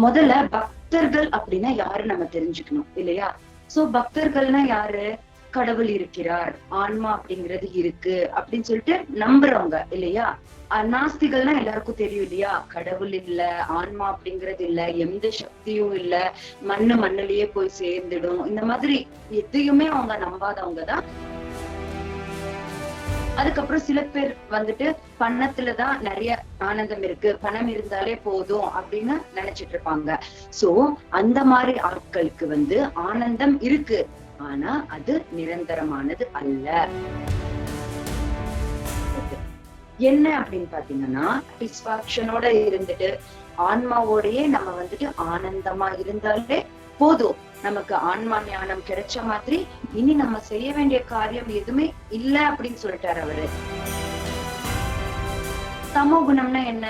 முதல்ல பக்தர்கள் அப்படின்னா யாரு நம்ம தெரிஞ்சுக்கணும் இல்லையா? சோ பக்தர்கள்னா யாரு? கடவுள் இருக்கிறார் ஆன்மா அப்படிங்கிறது இருக்கு அப்படின்னு சொல்லிட்டு நம்புறவங்க இல்லையா? நாஸ்திகள்னா எல்லாருக்கும் தெரியும் இல்லையா? கடவுள் இல்ல ஆன்மா அப்படிங்கிறது இல்ல எந்த சக்தியும் இல்ல மண்ணு மண்ணுலயே போய் சேர்ந்துடும். இந்த மாதிரி எதையுமே அவங்க நம்பாதவங்க தான் அதுக்கப்புறம் சில பேர் வந்துட்டு பணத்துலதான் நிறைய ஆனந்தம் இருக்கு. பணம் இருந்தாலே போதும் அப்படின்னு நினைச்சிட்டு இருப்பாங்க. சோ அந்த மாதிரி ஆட்களுக்கு வந்து ஆனந்தம் இருக்கு. ஆனா அது நிரந்தரமானது அல்ல. என்ன அப்படின்னு பாத்தீங்கன்னா சாட்டிஸ்பாக்சனோட இருந்துட்டு ஆன்மாவோடயே நம்ம வந்துட்டு ஆனந்தமா இருந்தாலே போதும். நமக்கு ஆன்மா ஞானம் கிடைச்ச மாதிரி இனி நம்ம செய்ய வேண்டிய காரியம் எதுவுமே இல்ல அப்படின்னு சொல்லிட்டாரு அவரு. தமோ குணம்னா என்ன?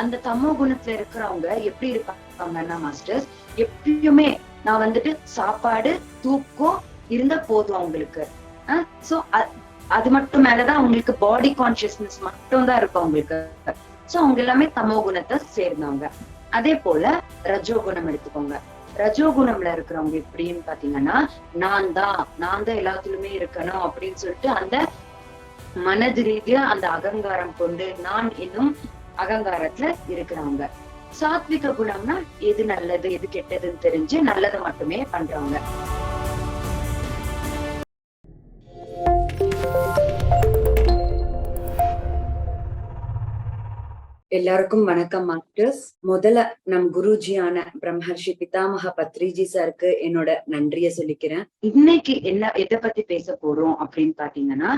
அந்த தமோ குணத்துல இருக்கிறவங்க எப்படி இருப்பாங்கன்னா மாஸ்டர்ஸ் எப்பயுமே நான் வந்துட்டு சாப்பாடு தூக்கம் இருந்தா போதும் அவங்களுக்கு. சோ அது மட்டும் மேலதான் அவங்களுக்கு பாடி கான்சியஸ்னஸ் மட்டும் தான் இருக்கும் அவங்களுக்கு. சோ அவங்க எல்லாமே தமோ குணத்தை சேர்ந்தவங்க. அதே போல ரஜோ குணம் எடுத்துக்கோங்க. ரஜோகுணம்ல இருக்கிறவங்க எப்படின்னு பாத்தீங்கன்னா நான் தான் நான் தான் எல்லாத்துலயுமே இருக்கணும் அப்படின்னு சொல்லிட்டு அந்த மனது ரீதியா அந்த அகங்காரம் கொண்டு நான் இன்னும் அகங்காரத்துல இருக்கிறவங்க. சாத்விக குணம்னா எது நல்லது எது கெட்டதுன்னு தெரிஞ்சு நல்லதை மட்டுமே பண்றவங்க. எல்லாருக்கும் வணக்கம் மாஸ்டர்ஸ். முதல்ல நம் குருஜியான பிரம்மர்ஷி பிதாமக பத்ரிஜி சாருக்கு என்னோட நன்றிய சொல்லிக்கிறேன். இன்னைக்கு என்ன எதை பத்தி பேச போறோம் அப்படின்னு பாத்தீங்கன்னா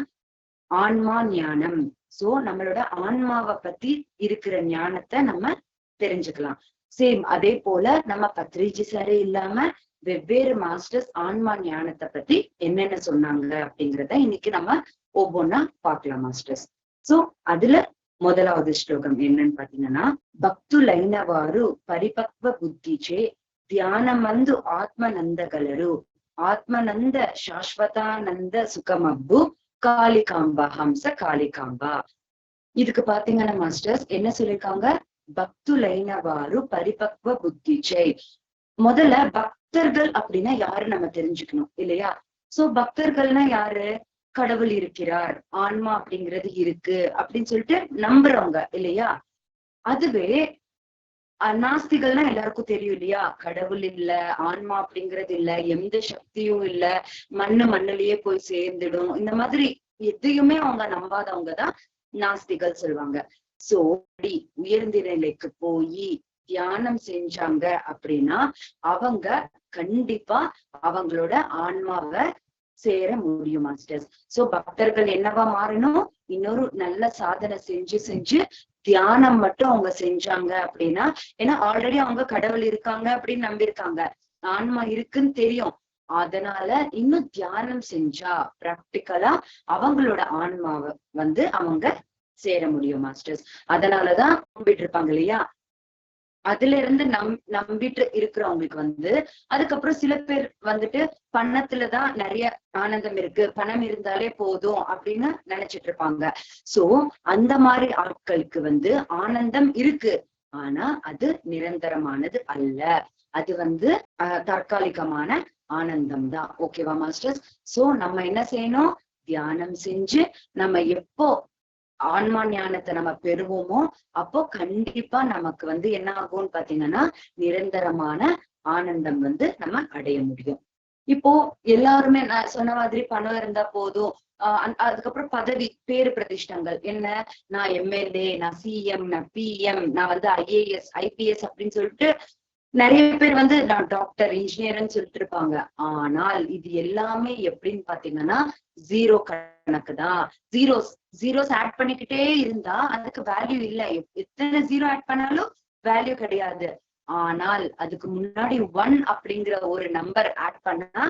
ஆன்மா ஞானம். சோ நம்மளோட ஆன்மாவை பத்தி இருக்கிற ஞானத்தை நம்ம தெரிஞ்சுக்கலாம். சேம் அதே போல நம்ம பத்ரிஜி சாரே இல்லாம வெவ்வேறு மாஸ்டர்ஸ் ஆன்மா ஞானத்தை பத்தி என்னென்ன சொன்னாங்க அப்படிங்கறத இன்னைக்கு நம்ம ஒவ்வொன்னா பாக்கலாம் மாஸ்டர்ஸ். சோ அதுல முதலாவது ஸ்லோகம் என்னன்னு பாத்தீங்கன்னா భక్తులైనవారు పరిపక్వ బుద్ధిచే ధ్యానమందు ఆత్మనందగలరు ఆత్మనంద శాశ్వతానంద సుఖమబ్బు காளிகாம்பா ஹம்ச காளிகாம்பா. இதுக்கு பாத்தீங்கன்னா மாஸ்டர்ஸ் என்ன சொல்லியிருக்காங்க பக்துலைனவாறு பரிபக்வ புத்திச்சை. முதல்ல பக்தர்கள் அப்படின்னா யாரு நம்ம தெரிஞ்சுக்கணும் இல்லையா? சோ பக்தர்கள்னா யாரு? கடவுள் இருக்கிறார் ஆன்மா அப்படிங்கிறது இருக்கு அப்படின்னு சொல்லிட்டு நம்புறவங்க இல்லையா? அதுவே நாஸ்திகள்னா எல்லாருக்கும் தெரியும் இல்லையா? கடவுள் இல்ல ஆன்மா அப்படிங்கிறது இல்ல எந்த சக்தியும் இல்ல மண்ணு மண்ணுலயே போய் சேர்ந்துடும். இந்த மாதிரி எதையுமே அவங்க நம்பாதவங்க தான் நாஸ்திகள் சொல்லுவாங்க. சோ அப்படி உயர்ந்த நிலைக்கு போய் தியானம் செஞ்சாங்க அப்படின்னா அவங்க கண்டிப்பா அவங்களோட ஆன்மாவை சேர முடியும் மாஸ்டர்ஸ் சோ பக்தர்கள் என்னவா மாறணும்? இன்னொரு நல்ல சாதனை செஞ்சு செஞ்சு தியானம் மட்டும் அவங்க செஞ்சாங்க அப்படின்னா ஏன்னா ஆல்ரெடி அவங்க கடவுள் இருக்காங்க அப்படின்னு நம்பியிருக்காங்க. ஆன்மா இருக்குன்னு தெரியும். அதனால இன்னும் தியானம் செஞ்சா பிராக்டிக்கலா அவங்களோட ஆன்மாவை வந்து அவங்க சேர முடியும் மாஸ்டர்ஸ் அதனாலதான் நம்பிட்டு இருப்பாங்க இல்லையா? அதுல இருந்து நம் நம்பிட்டு இருக்கிறவங்களுக்கு வந்து அதுக்கப்புறம் சில பேர் வந்துட்டு பணத்துலதான் நிறைய ஆனந்தம் இருக்கு பணம் இருந்தாலே போதும் அப்படின்னு நினைச்சிட்டு இருப்பாங்க. சோ அந்த மாதிரி ஆட்களுக்கு வந்து ஆனந்தம் இருக்கு. ஆனா அது நிரந்தரமானது அல்ல. அது வந்து அஹ் தற்காலிகமான ஆனந்தம் தான். ஓகேவா மாஸ்டர்ஸ் சோ நம்ம என்ன செய்யணும்? தியானம் செஞ்சு நம்ம எப்போ ஆன்மா ஞானத்தை நம்ம பெறுவோமோ அப்போ கண்டிப்பா நமக்கு வந்து என்ன ஆகும்னு பாத்தீங்கன்னா நிரந்தரமான ஆனந்தம் வந்து நம்ம அடைய முடியும். இப்போ எல்லாருமே நான் சொன்ன மாதிரி பணம் இருந்தா போதும். ஆஹ் அதுக்கப்புறம் பதவி பேரு பிரதிஷ்டங்கள். என்ன? நான் எம்எல்ஏ நான் சிஎம் நான் பிஎம் நான் வந்து ஐஏஎஸ் ஐபிஎஸ் அப்படின்னு சொல்லிட்டு நிறைய பேர் வந்து நான் டாக்டர் இன்ஜினியர்னு சொல்லிட்டு இருப்பாங்க ஆனால் இது எல்லாமே எப்படின்னு பாத்தீங்கன்னா ஜீரோ கணக்கு தான் ஜீரோஸ் ஜீரோஸ் ஆட் பண்ணிக்கிட்டே இருந்தா அதுக்கு வேல்யூ இல்ல. எத்தனை ஜீரோ ஆட் பண்ணாலும் வேல்யூ கிடையாது. ஆனால் அதுக்கு முன்னாடி ஒன் அப்படிங்கிற ஒரு நம்பர் ஆட் பண்ணா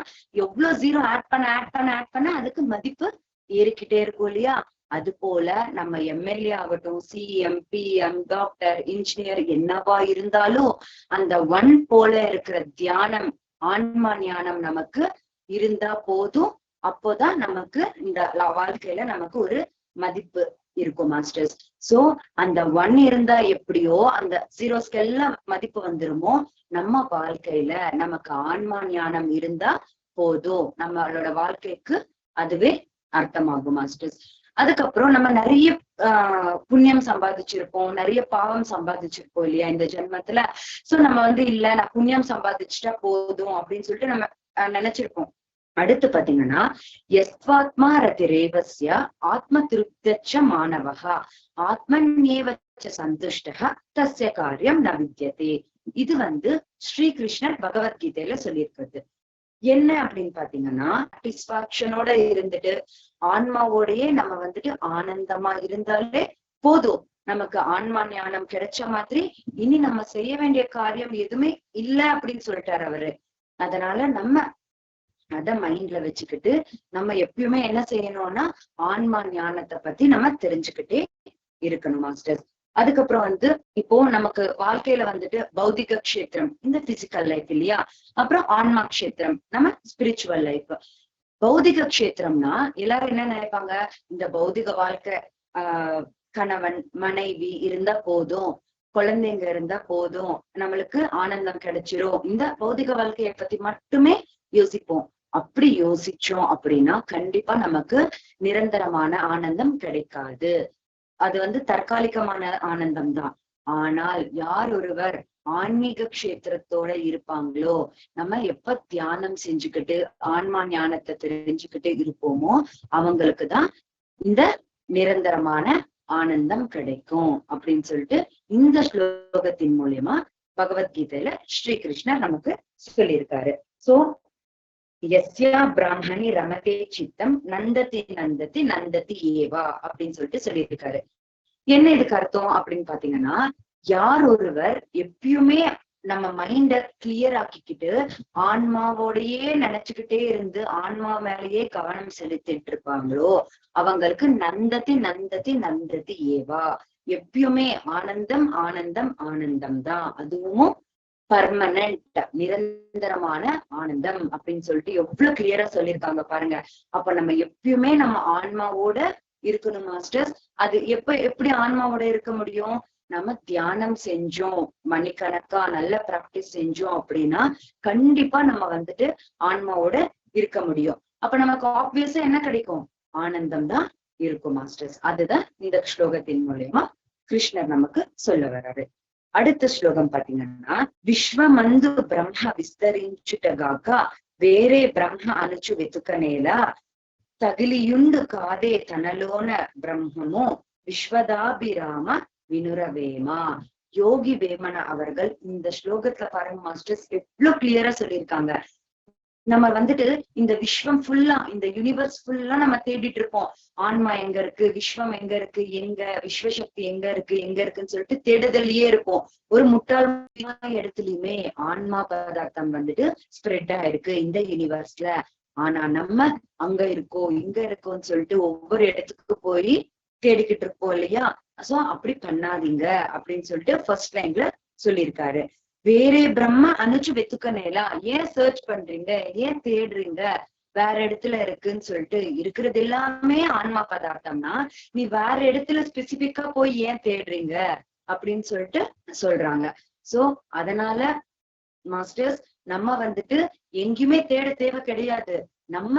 எவ்வளவு ஜீரோ ஆட் பண்ண ஆட் பண்ண ஆட் பண்ண அதுக்கு மதிப்பு ஏறிக்கிட்டே இருக்கும் இல்லையா? அது போல நம்ம எம்எல்ஏ ஆகட்டும் சிஎம் பிஎம் டாக்டர் இன்ஜினியர் என்னவா இருந்தாலும் அந்த ஒன் போல இருக்கிற தியானம் ஆன்மா ஞானம் நமக்கு இருந்தா போதும். அப்போதான் நமக்கு இந்த வாழ்க்கையில நமக்கு ஒரு மதிப்பு இருக்கும் மாஸ்டர்ஸ் சோ அந்த ஒன் இருந்தா எப்படியோ அந்த ஜீரோஸ்க்கு எல்லாம் மதிப்பு வந்துருமோ நம்ம வாழ்க்கையில நமக்கு ஆன்மா ஞானம் இருந்தா போதும். நம்மளோட வாழ்க்கைக்கு அதுவே அர்த்தமாகும் மாஸ்டர்ஸ் அதுக்கப்புறம் நம்ம நிறைய ஆஹ் புண்ணியம் சம்பாதிச்சிருப்போம். நிறைய பாவம் சம்பாதிச்சிருப்போம் இல்லையா இந்த ஜென்மத்துல? சோ நம்ம வந்து இல்ல நான் புண்ணியம் சம்பாதிச்சுட்டா போதும் அப்படின்னு சொல்லிட்டு நம்ம நினைச்சிருப்போம். அடுத்து பாத்தீங்கன்னா எஸ்வாத்மா ரதிரேவஸ்ய ஆத்ம திருப்தச்ச மாணவகா ஆத்மன்யேவச்ச சந்துஷ்டக தஸ்ய காரியம் ந இது வந்து ஸ்ரீ கிருஷ்ணர் பகவத்கீதையில சொல்லியிருக்கிறது. என்ன அப்படின்னு பாத்தீங்கன்னா சாட்டிஸ்பாக்சனோட இருந்துட்டு ஆன்மாவோடயே நம்ம வந்துட்டு ஆனந்தமா இருந்தாலே போதும். நமக்கு ஆன்மா ஞானம் கிடைச்ச மாதிரி இனி நம்ம செய்ய வேண்டிய காரியம் எதுவுமே இல்ல அப்படின்னு சொல்லிட்டாரு அவரு. அதனால நம்ம அத மைண்ட்ல வச்சுக்கிட்டு நம்ம எப்பயுமே என்ன செய்யணும்னா ஆன்மா ஞானத்தை பத்தி நம்ம தெரிஞ்சுக்கிட்டே இருக்கணும் மாஸ்டர். அதுக்கப்புறம் வந்து இப்போ நமக்கு வாழ்க்கையில வந்துட்டு பௌதிக கஷேத்திரம் இந்த பிசிக்கல் லைஃப் இல்லையா? அப்புறம் ஆன்மா கஷேத்திரம் நம்ம ஸ்பிரிச்சுவல் லைஃப் பௌதிக கஷேத்திரம்னா எல்லாரும் என்ன நினைப்பாங்க? இந்த பௌதிக வாழ்க்கை ஆஹ் கணவன் மனைவி இருந்தா போதும் குழந்தைங்க இருந்தா போதும் நம்மளுக்கு ஆனந்தம் கிடைச்சிரும். இந்த பௌதிக வாழ்க்கைய பத்தி மட்டுமே யோசிப்போம். அப்படி யோசிச்சோம் அப்படின்னா கண்டிப்பா நமக்கு நிரந்தரமான ஆனந்தம் கிடைக்காது. அது வந்து தற்காலிகமான ஆனந்தம் தான் ஆனால் யார் ஒருவர் ஆன்மீக கஷேத்திரத்தோட இருப்பாங்களோ நம்ம எப்ப தியானம் செஞ்சுக்கிட்டு ஆன்மா ஞானத்தை தெரிஞ்சுக்கிட்டு இருப்போமோ அவங்களுக்கு தான் இந்த நிரந்தரமான ஆனந்தம் கிடைக்கும் அப்படின்னு சொல்லிட்டு இந்த ஸ்லோகத்தின் மூலியமா பகவத்கீதையில ஸ்ரீ கிருஷ்ணர் நமக்கு சொல்லியிருக்காரு. சோ எஸ்யா பிராமணி ரமதே சித்தம் நந்ததி நந்ததி நந்ததி ஏவா அப்படின்னு சொல்லிட்டு சொல்லியிருக்காரு. என்ன இதுக்கு அர்த்தம் அப்படின்னு பாத்தீங்கன்னா யார் ஒருவர் எப்பயுமே நம்ம மைண்ட கிளியர் ஆக்கிக்கிட்டு ஆன்மாவோடையே நினைச்சுக்கிட்டே இருந்து ஆன்மா மேலேயே கவனம் செலுத்திட்டு இருப்பாங்களோ அவங்களுக்கு நந்ததி நந்ததி நந்ததி ஏவா. எப்பயுமே ஆனந்தம் ஆனந்தம் ஆனந்தம் தான். அதுவும் பர்மனன்ட் நிரந்தரமான ஆனந்தம் அப்படின்னு சொல்லிட்டு எவ்வளவு கிளியரா சொல்லியிருக்காங்க பாருங்க. அப்ப நம்ம எப்பயுமே நம்ம ஆன்மாவோட இருக்கணும் மாஸ்டர்ஸ் அது எப்ப எப்படி ஆன்மாவோட இருக்க முடியும்? நம்ம தியானம் செஞ்சோம். மணிக்கணக்கா நல்ல பிராக்டிஸ் செஞ்சோம் அப்படின்னா கண்டிப்பா நம்ம வந்துட்டு ஆன்மாவோட இருக்க முடியும். அப்ப நமக்கு ஆப்வியஸா என்ன கிடைக்கும்? ஆனந்தம் தான் இருக்கும் மாஸ்டர்ஸ் அதுதான் இந்த ஸ்லோகத்தின் மூலியமா கிருஷ்ணர் நமக்கு சொல்ல வர்றாரு. அடுத்த ஸ்லோகம் பாத்தீங்கன்னா విశ్వమందు బ్రహ్మ విస్తరించుటగాక వేరే బ్రహ్మ అనుచు వెతుకనేలా తగిలియుండు కాదే తనలోన బ్రహ్మము விஸ்வதாபிராம வினுரவேமா யோகி வேமன அவர்கள் இந்த ஸ்லோகத்துல பாருங்க மாஸ்டர்ஸ் எவ்வளவு கிளியரா சொல்லியிருக்காங்க நம்ம வந்துட்டு இந்த விஸ்வம் ஃபுல்லா இந்த யூனிவர்ஸ் ஃபுல்லா நம்ம தேடிட்டு இருப்போம். ஆன்மா எங்க இருக்கு விஸ்வம் எங்க இருக்கு எங்க விஸ்வசக்தி எங்க இருக்கு எங்க இருக்குன்னு சொல்லிட்டு தேடுதல்லயே இருப்போம். ஒரு முட்டாள் இடத்துலயுமே ஆன்மா பதார்த்தம் வந்துட்டு ஸ்ப்ரெட் ஆயிருக்கு இந்த யூனிவர்ஸ்ல ஆனா நம்ம அங்க இருக்கோம் இங்க இருக்கோம்னு சொல்லிட்டு ஒவ்வொரு இடத்துக்கு போய் தேடிக்கிட்டு இருப்போம் இல்லையா? சோ அப்படி பண்ணாதீங்க அப்படின்னு சொல்லிட்டு ஃபர்ஸ்ட் லைன்ல சொல்லியிருக்காரு. வேறே பிரம்ம அனுச்சு வெத்துக்கனேலா? ஏன் சர்ச் பண்றீங்க? ஏன் தேடுறீங்க? வேற இடத்துல இருக்குன்னு சொல்லிட்டு இருக்கிறது எல்லாமே ஆன்மா பதார்த்தம்னா நீ வேற இடத்துல ஸ்பெசிபிக்கா போய் ஏன் தேடுறீங்க? அப்படின்னு சொல்லிட்டு சொல்றாங்க. சோ அதனால மாஸ்டர்ஸ் நம்ம வந்துட்டு எங்கேயுமே தேட தேவை கிடையாது. நம்ம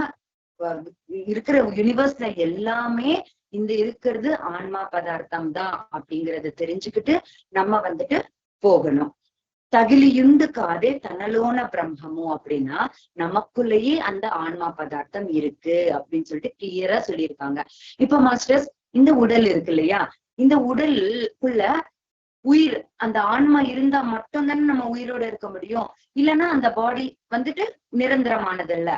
இருக்கிற யூனிவர்ஸ்ல எல்லாமே இந்த இருக்கிறது ஆன்மா பதார்த்தம் தான் அப்படிங்கறத தெரிஞ்சுக்கிட்டு நம்ம வந்துட்டு போகணும். தகிலியுண்டு காதே தனலோன பிரம்மமும் அப்படின்னா நமக்குள்ளேயே அந்த ஆன்மா பதார்த்தம் இருக்கு அப்படின்னு சொல்லிட்டு கிளியரா சொல்லியிருக்காங்க. இப்ப மாஸ்டர்ஸ் இந்த உடல் இருக்கு இல்லையா? இந்த உடலுக்குள்ள உயிர் அந்த ஆன்மா இருந்தா மட்டும்தானே நம்ம உயிரோட இருக்க முடியும். இல்லைன்னா அந்த பாடி வந்துட்டு நிரந்தரமானது இல்ல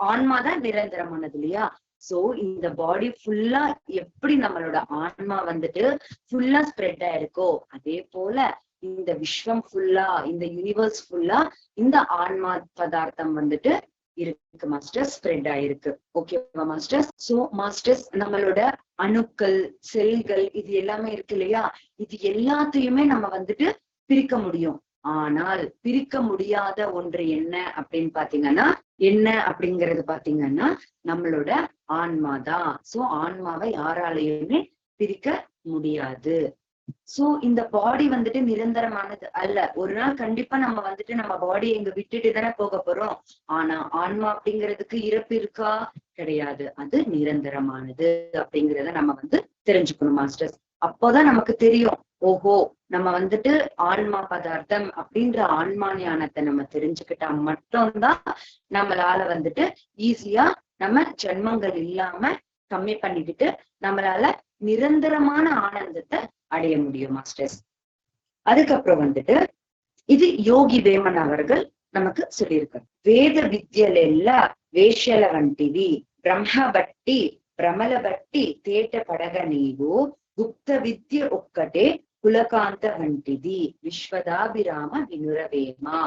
ஆன்மா தான் நிரந்தரமானது இல்லையா? சோ இந்த பாடி ஃபுல்லா எப்படி நம்மளோட ஆன்மா வந்துட்டு ஃபுல்லா ஸ்ப்ரெட் ஆயிருக்கோ அதே போல இந்த விஸ்வம் ஃபுல்லா இந்த யூனிவர்ஸ் ஃபுல்லா இந்த ஆன்மா பதார்த்தம் வந்துட்டு இருக்கு. மாஸ்டர் ஸ்ப்ரெட் ஆயிருக்கு. ஓகேவா மாஸ்டர்ஸ் சோ மாஸ்டர்ஸ் நம்மளோட அணுக்கள் செல்கள் இது எல்லாமே இருக்கு இல்லையா? இது எல்லாத்தையுமே நம்ம வந்துட்டு பிரிக்க முடியும். ஆனால் பிரிக்க முடியாத ஒன்று என்ன அப்படின்னு பாத்தீங்கன்னா என்ன அப்படிங்கறது பாத்தீங்கன்னா நம்மளோட ஆன்மா தான். சோ ஆன்மாவை யாராலையுமே பிரிக்க முடியாது. சோ இந்த பாடி வந்துட்டு நிரந்தரமானது அல்ல. ஒரு நாள் கண்டிப்பா நம்ம வந்துட்டு நம்ம பாடி எங்க விட்டுட்டு தானே போக போறோம். ஆனா ஆன்மா அப்படிங்கிறதுக்கு இறப்பு இருக்கா? கிடையாது. அது நிரந்தரமானது அப்படிங்கறத நம்ம வந்து தெரிஞ்சுக்கணும் மாஸ்டர்ஸ் அப்போதான் நமக்கு தெரியும். ஓஹோ நம்ம வந்துட்டு ஆன்மா பதார்த்தம் அப்படின்ற ஆன்மா ஞானத்தை நம்ம தெரிஞ்சுக்கிட்டா மட்டும்தான் நம்மளால வந்துட்டு ஈஸியா நம்ம ஜென்மங்கள் இல்லாம கம்மி பண்ணிக்கிட்டு நம்மளால நிரந்தரமான ஆனந்தத்தை அடைய முடியும் மாஸ்டர்ஸ் அதுக்கப்புறம் வந்துட்டு இது யோகி வேமன் அவர்கள் நமக்கு சொல்லியிருக்காரு வேத విద్యలెల్ల వేష్యల వంటివి బ్రహ్మ బట్టి భ్రమల బట్టి తేట పడగ నీవు గుప్త విద్య ఒక్కటే కులకాంత వంటిది விஸ்வதாபிராம வினுரவேமா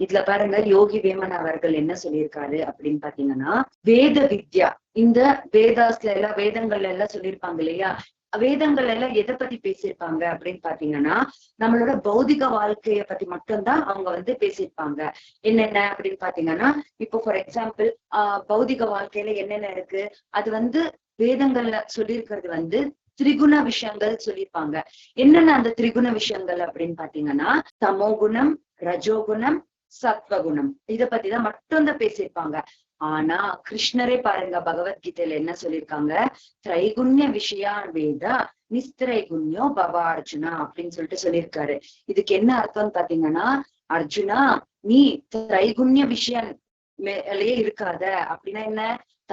இதுல பாருங்க யோகி வேமன் அவர்கள் என்ன சொல்லியிருக்காரு அப்படின்னு பாத்தீங்கன்னா வேத வித்யா இந்த வேதாஸ்ல எல்லாம் வேதங்கள்ல எல்லாம் சொல்லியிருப்பாங்க இல்லையா வேதங்கள் எல்லாம் எதை பத்தி பேசியிருப்பாங்க அப்படின்னு பாத்தீங்கன்னா நம்மளோட பௌதிக வாழ்க்கைய பத்தி மட்டும்தான் அவங்க வந்து பேசியிருப்பாங்க. என்னென்ன அப்படின்னு பாத்தீங்கன்னா இப்போ ஃபார் எக்ஸாம்பிள் ஆஹ் பௌதிக வாழ்க்கையில என்னென்ன இருக்கு? அது வந்து வேதங்கள்ல சொல்லியிருக்கிறது வந்து திரிகுண விஷயங்கள் சொல்லியிருப்பாங்க. என்னென்ன அந்த திரிகுண விஷயங்கள் அப்படின்னு பாத்தீங்கன்னா தமோகுணம் ரஜோகுணம் சத்வகுணம். இத பத்திதான் மட்டும்தான் பேசியிருப்பாங்க. ஆனா கிருஷ்ணரே பாருங்க பகவத்கீதையில என்ன சொல்லியிருக்காங்க? திரைகுண்ய விஷயா வேதா நிஸ்திரைகுண்யோ பவா அர்ஜுனா அப்படின்னு சொல்லிட்டு சொல்லியிருக்காரு. இதுக்கு என்ன அர்த்தம்னு பாத்தீங்கன்னா அர்ஜுனா நீ திரைகுண்ய விஷயம் மேலேயே இருக்காத. அப்படின்னா என்ன?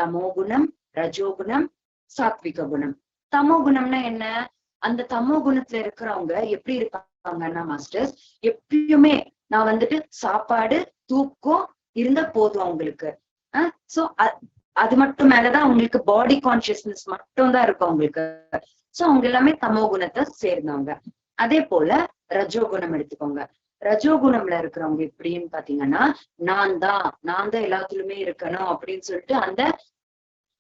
தமோகுணம் ரஜோகுணம் சாத்விக குணம். தமோ குணம்னா என்ன? அந்த தமோ குணத்துல இருக்கிறவங்க எப்படி இருப்பாங்கன்னா மாஸ்டர்ஸ் எப்பயுமே நான் வந்துட்டு சாப்பாடு தூக்கம் இருந்தா போதும் அவங்களுக்கு. சோ அது மட்டும் மேலதான் அவங்களுக்கு பாடி கான்சியஸ்னஸ் மட்டும் தான் இருக்கும் அவங்களுக்கு சோ அவங்க எல்லாமே தமோ குணத்தை சேர்ந்தவங்க. அதே போல ரஜோகுணம் எடுத்துக்கோங்க. ரஜோகுணம்ல இருக்கிறவங்க எப்படின்னு பாத்தீங்கன்னா நான் தான் நான் தான் எல்லாத்துலயுமே இருக்கணும் அப்படின்னு சொல்லிட்டு அந்த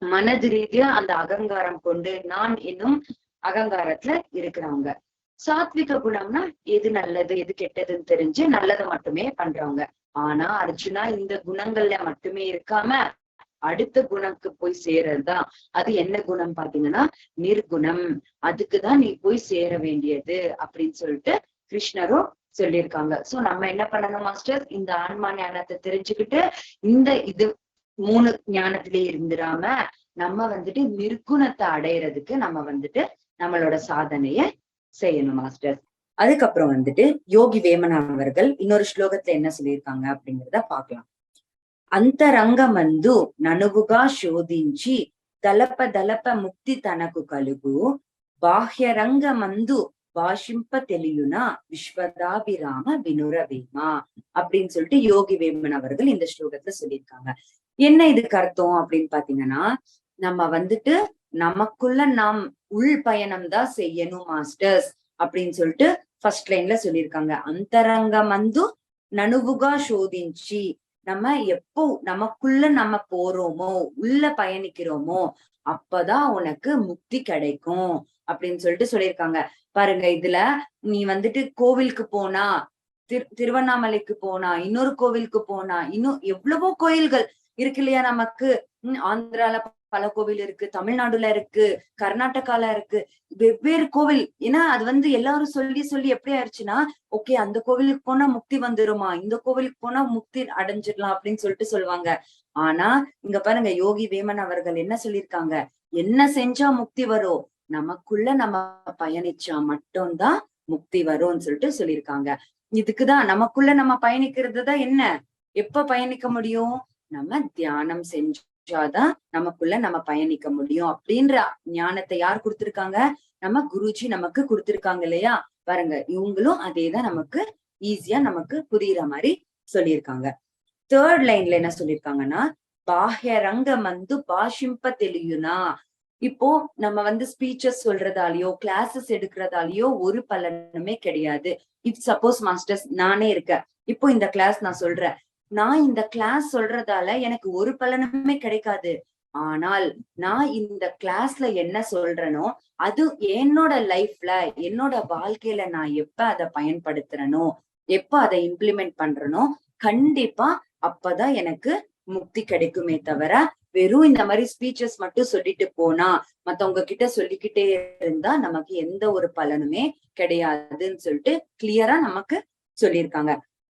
மனது ரீதியா அந்த அகங்காரம் கொண்டு நான் இன்னும் அகங்காரத்துல இருக்கிறவங்க. சாத்விக குணம்னா எது நல்லது எது கெட்டதுன்னு தெரிஞ்சு நல்லதை மட்டுமே பண்றவங்க. ஆனா அர்ஜுனா இந்த குணங்கள்ல மட்டுமே இருக்காம அடுத்த குணக்கு போய் சேரதுதான். அது என்ன குணம் பாத்தீங்கன்னா நிர்குணம். அதுக்குதான் நீ போய் சேர வேண்டியது அப்படின்னு சொல்லிட்டு கிருஷ்ணரும் சொல்லியிருக்காங்க. சோ நம்ம என்ன பண்ணணும் மாஸ்டர் இந்த ஆன்மா ஞானத்தை தெரிஞ்சுக்கிட்டு இந்த இது மூணு ஞானத்திலே இருந்துடாம நம்ம வந்துட்டு நிர்குணத்தை அடையிறதுக்கு நம்ம வந்துட்டு நம்மளோட சாதனைய செய்யணும் மாஸ்டர் அதுக்கப்புறம் வந்துட்டு யோகி வேமன் அவர்கள் இன்னொரு ஸ்லோகத்துல என்ன சொல்லியிருக்காங்க அப்படிங்கிறத பாக்கலாம் అంతరంగమందు ననువుగా శోధించి దలప దలప ముక్తి తనకు కలుగు బాహ్యరంగమందు வாஷிம்ப தெளியுனா விஸ்வதாபிராம வினுரவேமா அப்படின்னு சொல்லிட்டு யோகி வேமன் அவர்கள் இந்த ஸ்லோகத்துல சொல்லியிருக்காங்க என்ன இதுக்கு அர்த்தம் அப்படின்னு பாத்தீங்கன்னா நம்ம வந்துட்டு நமக்குள்ள நாம் உள் பயணம் தான் செய்யணும் மாஸ்டர்ஸ் அப்படின்னு சொல்லிட்டு ஃபர்ஸ்ட் லைன்ல சொல்லியிருக்காங்க. அந்தரங்கமந்து நனுவுகா சோதிச்சு நம்ம எப்போ நமக்குள்ள நம்ம போறோமோ உள்ள பயணிக்கிறோமோ அப்பதான் உனக்கு முக்தி கிடைக்கும். அப்படின்னு சொல்லிட்டு சொல்லியிருக்காங்க. பாருங்க இதுல நீ வந்துட்டு கோவிலுக்கு போனா திரு திருவண்ணாமலைக்கு போனா இன்னொரு கோவிலுக்கு போனா இன்னும் எவ்வளவோ கோயில்கள் இருக்கு இல்லையா நமக்கு? ஆந்திரால பல கோவில் இருக்கு தமிழ்நாடுல இருக்கு கர்நாடகால இருக்கு வெவ்வேறு கோவில். ஏன்னா அது வந்து எல்லாரும் சொல்லி சொல்லி எப்படி ஆயிடுச்சுன்னா ஓகே அந்த கோவிலுக்கு போனா முக்தி வந்துருமா? இந்த கோவிலுக்கு போனா முக்தி அடைஞ்சிடலாம் அப்படின்னு சொல்லிட்டு சொல்லுவாங்க. ஆனா இங்க பாருங்க யோகி வேமன் அவர்கள் என்ன சொல்லியிருக்காங்க? என்ன செஞ்சா முக்தி வரும்? நமக்குள்ள நம்ம பயணிச்சா மட்டும்தான் முக்தி வரும்னு சொல்லிட்டு சொல்லியிருக்காங்க. இதுக்குதான் நமக்குள்ள நம்ம பயணிக்கிறது தான் என்ன? எப்ப பயணிக்க முடியும்? நம்ம தியானம் தான் நமக்குள்ள நம்ம பயணிக்க முடியும். அப்படின்ற ஞானத்தை யார் கொடுத்திருக்காங்க? நம்ம குருஜி நமக்கு கொடுத்திருக்காங்க இல்லையா? பாருங்க இவங்களும் அதேதான் நமக்கு ஈஸியா நமக்கு புரியுற மாதிரி சொல்லியிருக்காங்க. தேர்ட் லைன்ல என்ன சொல்லியிருக்காங்கன்னா பாஹ்யரங்கம் வந்து பாஷிம்ப தெளியுனா. இப்போ நம்ம வந்து ஸ்பீச்சஸ் சொல்றதாலயோ கிளாஸஸ் எடுக்கிறதாலயோ ஒரு பலனுமே கிடையாது. இப் சப்போஸ் மாஸ்டர்ஸ் நானே இருக்கேன். இப்போ இந்த கிளாஸ் நான் சொல்றேன். நான் இந்த கிளாஸ் சொல்றதால எனக்கு ஒரு பலனுமே கிடைக்காது. ஆனால் நான் இந்த கிளாஸ்ல என்ன சொல்றேனோ அது என்னோட லைஃப்ல என்னோட வாழ்க்கையில நான் எப்ப அதை பயன்படுத்துறனோ எப்ப அதை இம்ப்ளிமெண்ட் பண்றனோ கண்டிப்பா அப்பதான் எனக்கு முக்தி கிடைக்குமே தவிர வெறும் இந்த மாதிரி ஸ்பீச்சஸ் மட்டும் சொல்லிட்டு போனா மத்தவங்க கிட்ட சொல்லிக்கிட்டே இருந்தா நமக்கு எந்த ஒரு பலனுமே கிடையாதுன்னு சொல்லிட்டு கிளியரா நமக்கு சொல்லியிருக்காங்க.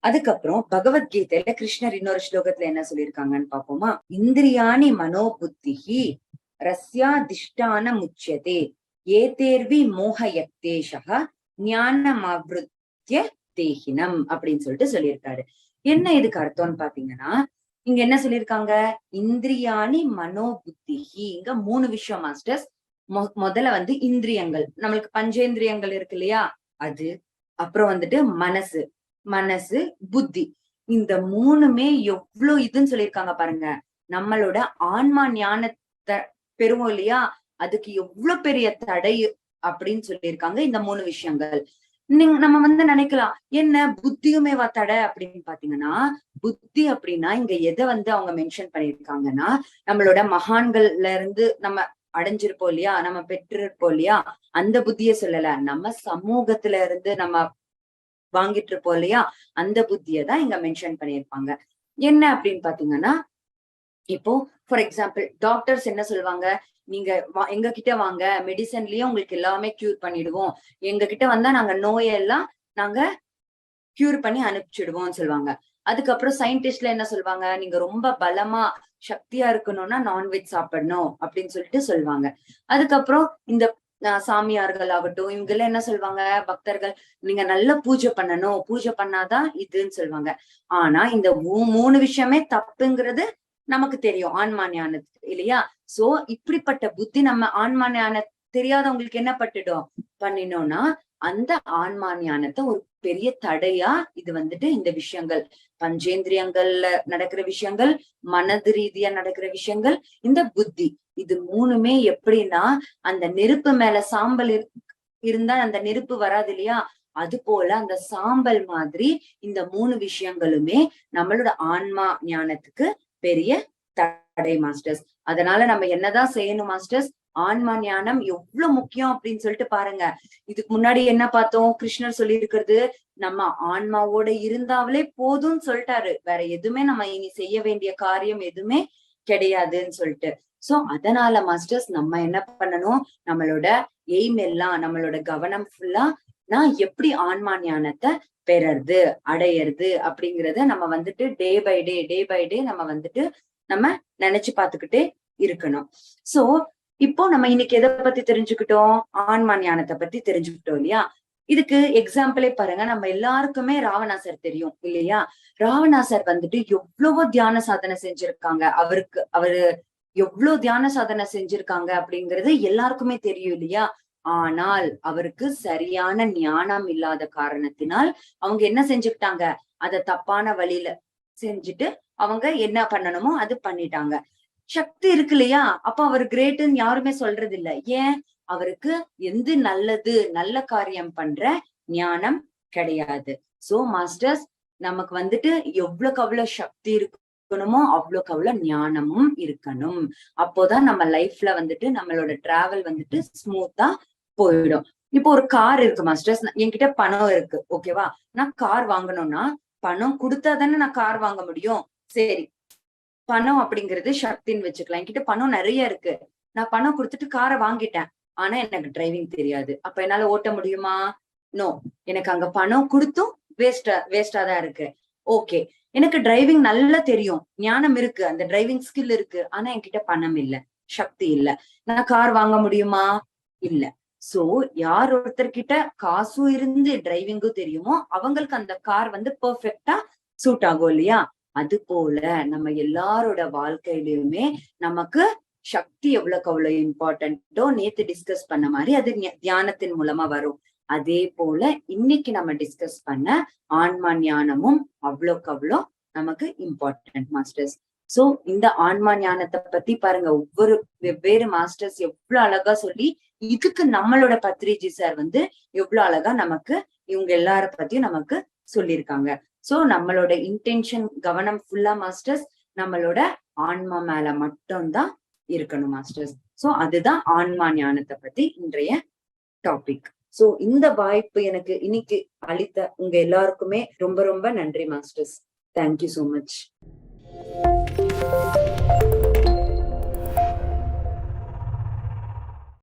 அதுக்கப்புறம் பகவத்கீதையில கிருஷ்ணர் இன்னொரு ஸ்லோகத்துல என்ன சொல்லியிருக்காங்கன்னு பாப்போமா இந்திரியாணி மனோபுத்திஹி ரஸ்யாதிஷ்டான முச்சியதே ஏதேர்வி மோகயக்தேஷா ஞானமாவிருத்திய தேகினம் அப்படின்னு சொல்லிட்டு சொல்லியிருக்காரு. என்ன இதுக்கு அர்த்தம்னு பாத்தீங்கன்னா இங்க என்ன சொல்லியிருக்காங்க? இந்திரியாணி மனோபுத்திஹி. இங்க மூணு விஷயம் மாஸ்டர்ஸ். முதல்ல வந்து இந்திரியங்கள். நம்மளுக்கு பஞ்சேந்திரியங்கள் இருக்கு இல்லையா? அது. அப்புறம் வந்துட்டு மனசு. மனசு புத்தி. இந்த மூணுமே எவ்வளவு இதுன்னு சொல்லியிருக்காங்க பாருங்க. நம்மளோட ஆன்மா ஞானத்தை பெறுவோம் இல்லையா? அதுக்கு எவ்வளவு பெரிய தடை அப்படின்னு சொல்லியிருக்காங்க இந்த மூணு விஷயங்கள். நீங்க நம்ம வந்து நினைக்கலாம் என்ன புத்தியுமேவா தடை அப்படின்னு பாத்தீங்கன்னா புத்தி அப்படின்னா இங்க எதை வந்து அவங்க மென்ஷன் பண்ணிருக்காங்கன்னா நம்மளோட மகான்கள்ல இருந்து நம்ம அடைஞ்சிருப்போம் இல்லையா? நம்ம பெற்றிருப்போம் இல்லையா? அந்த புத்திய சொல்லல. நம்ம சமூகத்துல இருந்து நம்ம வாங்கிட்டு இருப்போம் இல்லையா? அந்த புத்தியை தான் இங்க மென்ஷன் பண்ணியிருப்பாங்க. என்ன அப்படின்னு பாத்தீங்கன்னா இப்போ ஃபார் எக்ஸாம்பிள் டாக்டர்ஸ் என்ன சொல்லுவாங்க? நீங்க எங்க கிட்ட வாங்க மெடிசன்லயே உங்களுக்கு எல்லாமே கியூர் பண்ணிடுவோம். எங்க கிட்ட வந்தா நாங்க நோயெல்லாம் நாங்க கியூர் பண்ணி அனுப்பிச்சிடுவோம்னு சொல்லுவாங்க. அதுக்கப்புறம் சயின்டிஸ்ட்ல என்ன சொல்லுவாங்க? நீங்க ரொம்ப பலமா சக்தியா இருக்கணும்னா நான்வெஜ் சாப்பிடணும் அப்படின்னு சொல்லிட்டு சொல்லுவாங்க. அதுக்கப்புறம் இந்த சாமியார்கள் ஆகட்டும் இவங்க எல்லாம் என்ன சொல்லுவாங்க பக்தர்கள் நீங்க நல்லா பூஜை பண்ணணும். பூஜை பண்ணாதான் இதுன்னு சொல்லுவாங்க ஆனா இந்த மூணு விஷயமே தப்புங்கிறது நமக்கு தெரியும். ஆன்மா ஞானத்துக்கு இல்லையா? சோ இப்படிப்பட்ட புத்தி நம்ம ஆன்மா ஞான தெரியாதவங்களுக்கு என்ன பட்டுடும்? பண்ணினோம்னா அந்த ஆன்மா ஞானத்தை ஒரு பெரிய தடையா இது வந்துட்டு இந்த விஷயங்கள் பஞ்சேந்திரியங்கள்ல நடக்கிற விஷயங்கள் மனது ரீதியா நடக்கிற விஷயங்கள் இந்த புத்தி இது மூணுமே எப்படின்னா அந்த நெருப்பு மேல சாம்பல் இருந்தா அந்த நெருப்பு வராது இல்லையா? அது போல அந்த சாம்பல் மாதிரி இந்த மூணு விஷயங்களுமே நம்மளோட ஆன்மா ஞானத்துக்கு பெரிய தடை மாஸ்டர்ஸ். அதனால நம்ம என்னதான் செய்யணும் மாஸ்டர்ஸ்? ஆன்மா ஞானம் எவ்வளவு முக்கியம் அப்படின்னு சொல்லிட்டு பாருங்க. இதுக்கு முன்னாடி என்ன பார்த்தோம்? கிருஷ்ணர் சொல்லி இருக்கிறது நம்ம ஆன்மாவோட இருந்தாவே போதும்னு சொல்லிட்டாரு. வேற எதுவுமே நம்ம இனி செய்ய வேண்டிய காரியம் எதுவுமே கிடையாதுன்னு சொல்லிட்டு. சோ அதனால மாஸ்டர்ஸ் நம்ம என்ன பண்ணணும்? நம்மளோட எய்ம் எல்லாம் நம்மளோட கவனம் ஃபுல்லா நான் எப்படி ஆன்மா ஞானத்தை பெறறது அடையிறது அப்படிங்கறத நம்ம வந்துட்டு day by day day by day நம்ம வந்துட்டு நம்ம நினைச்சு பார்த்துக்கிட்டே இருக்கணும். சோ இப்போ நம்ம இன்னைக்கு எதை பத்தி தெரிஞ்சுக்கிட்டோம்? ஆன்மா ஞானத்தை பத்தி தெரிஞ்சுக்கிட்டோம் இல்லையா? இதுக்கு எக்ஸாம்பிளே பாருங்க. நம்ம எல்லாருக்குமே ராவணாசர் தெரியும் இல்லையா? ராவணாசர் வந்துட்டு எவ்வளவோ தியான சாதனை செஞ்சிருக்காங்க. அவருக்கு அவரு எவ்வளவு தியான சாதனை செஞ்சிருக்காங்க அப்படிங்கிறது எல்லாருக்குமே தெரியும் இல்லையா? ஆனால் அவருக்கு சரியான ஞானம் இல்லாத காரணத்தினால் அவங்க என்ன செஞ்சுக்கிட்டாங்க? அத தப்பான வழியில செஞ்சுட்டு அவங்க என்ன பண்ணணுமோ அது பண்ணிட்டாங்க. சக்தி இருக்கு இல்லையா? அப்ப அவர் கிரேட்டுன்னு யாருமே சொல்றது இல்ல ஏன்? அவருக்கு எந்த நல்லது நல்ல காரியம் பண்ற ஞானம் கிடையாது. சோ மாஸ்டர்ஸ் நமக்கு வந்துட்டு எவ்வளவுக்கு அவ்வளவு சக்தி இருக்கணுமோ அவ்வளவுக்கு அவ்வளவு ஞானமும் இருக்கணும். அப்போதான் நம்ம லைஃப்ல வந்துட்டு நம்மளோட டிராவல் வந்துட்டு ஸ்மூத்தா போயிடும். இப்போ ஒரு கார் இருக்கு மாஸ்டர்ஸ் என்கிட்ட பணம் இருக்கு ஓகேவா நான் கார் வாங்கணும்னா பணம் கொடுத்தா தானே நான் கார் வாங்க முடியும்? சரி பணம் அப்படிங்கிறது சக்தின்னு வச்சுக்கலாம். என்கிட்ட பணம் நிறைய இருக்கு. நான் பணம் கொடுத்துட்டு காரை வாங்கிட்டேன். ஆனா எனக்கு டிரைவிங் தெரியாது. அப்ப என்னால ஓட்ட முடியுமா? நோ எனக்கு அங்க பணம் கொடுத்தும் வேஸ்டா வேஸ்டா தான் இருக்கு. ஓகே எனக்கு டிரைவிங் நல்லா தெரியும். ஞானம் இருக்கு. அந்த டிரைவிங் ஸ்கில் இருக்கு. ஆனா என்கிட்ட பணம் இல்ல. சக்தி இல்ல. நான் கார் வாங்க முடியுமா? இல்ல. சோ யார் ஒருத்தர்கிட்ட காசும் இருந்து டிரைவிங்கும் தெரியுமோ அவங்களுக்கு அந்த கார் வந்து பெர்ஃபெக்டா சூட் ஆகும் இல்லையா? அது போல நம்ம எல்லாரோட வாழ்க்கையிலயுமே நமக்கு சக்தி எவ்வளவுக்கு அவ்வளவு இம்பார்ட்டன்ட்டோ நேத்து டிஸ்கஸ் பண்ண மாதிரி அது தியானத்தின் மூலமா வரும். அதே போல இன்னைக்கு நம்ம டிஸ்கஸ் பண்ண ஆன்மா ஞானமும் அவ்வளோக்கு அவ்வளோ நமக்கு இம்பார்ட்டன்ட் மாஸ்டர்ஸ் சோ இந்த ஆன்மா ஞானத்தை பத்தி பாருங்க. ஒவ்வொரு வெவ்வேறு மாஸ்டர்ஸ் எவ்வளவு அழகா சொல்லி இதுக்கு நம்மளோட பத்ரிஜி சார் வந்து எவ்வளவு அழகா நமக்கு இவங்க எல்லார பத்தியும் நமக்கு சொல்லியிருக்காங்க. சோ நம்மளோட இன்டென்ஷன் கவனம் ஃபுல்லா மாஸ்டர்ஸ் நம்மளோட ஆன்மா மேல மட்டும்தான் இருக்கணும் மாஸ்டர்ஸ் சோ அதுதான் ஆன்மா ஞானத்தை பத்தி இன்றைய டாபிக் சோ இந்த வாய்ப்பு எனக்கு இன்னைக்கு அளித்த உங்க எல்லாருக்குமே ரொம்ப ரொம்ப நன்றி மாஸ்டர்ஸ் தேங்க்யூ சோ மச்